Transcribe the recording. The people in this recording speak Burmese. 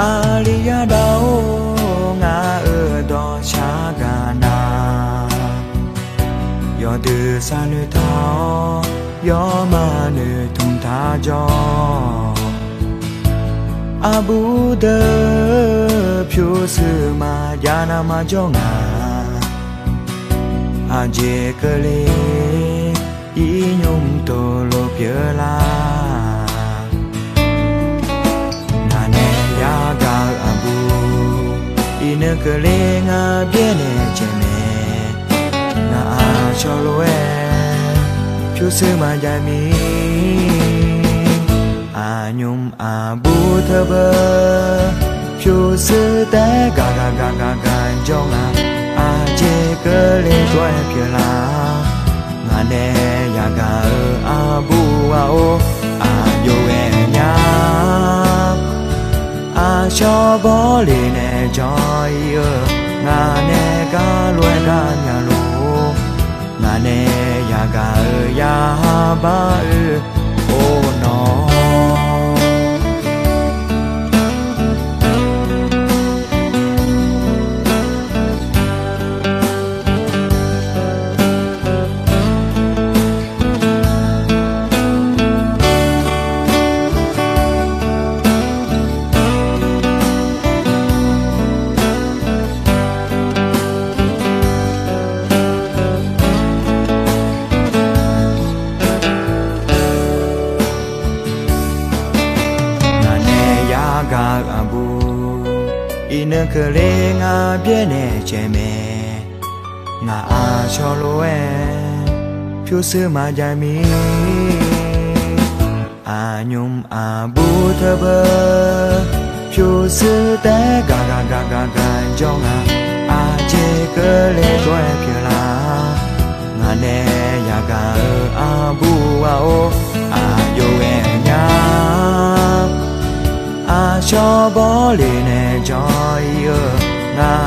အာရိယတော်ငါအတော်ချာကနာယောတေဆာနေတော်ယောမနေထုံထားကြောအဘူဒဖြူစမာယာနာမကြောငါအကျေကလေးဤညုံတော်လိုပြလာ ကလေးငါပြည့်နေခြင်းနဲ့ငါအားချော်လွယ်ဖြူစမကြမီအာညုံအာဘူသဘဖြူစတဲ့ဂါဂါဂါဂါဂါကြောင့်ငါအာချေကလေးတွဲပြလာငါနဲ့ရာကအဘူဝါအိုအာယိုရဲ့ညာအာရှောဘောလေးနဲ့ ကြော်ရငါ ကအဘူဤနကလေးငါပြည့်နေခြင်းမဲငါအားချော်လိုရဲ့ဖြူစမကြမီအာညုံအာဘူသဘဖြူစတဲ့ဂါဂါဂါဂါဂါကြောင့်ငါအာချေကလေးတွဲပြလာ 年的家呀，俺。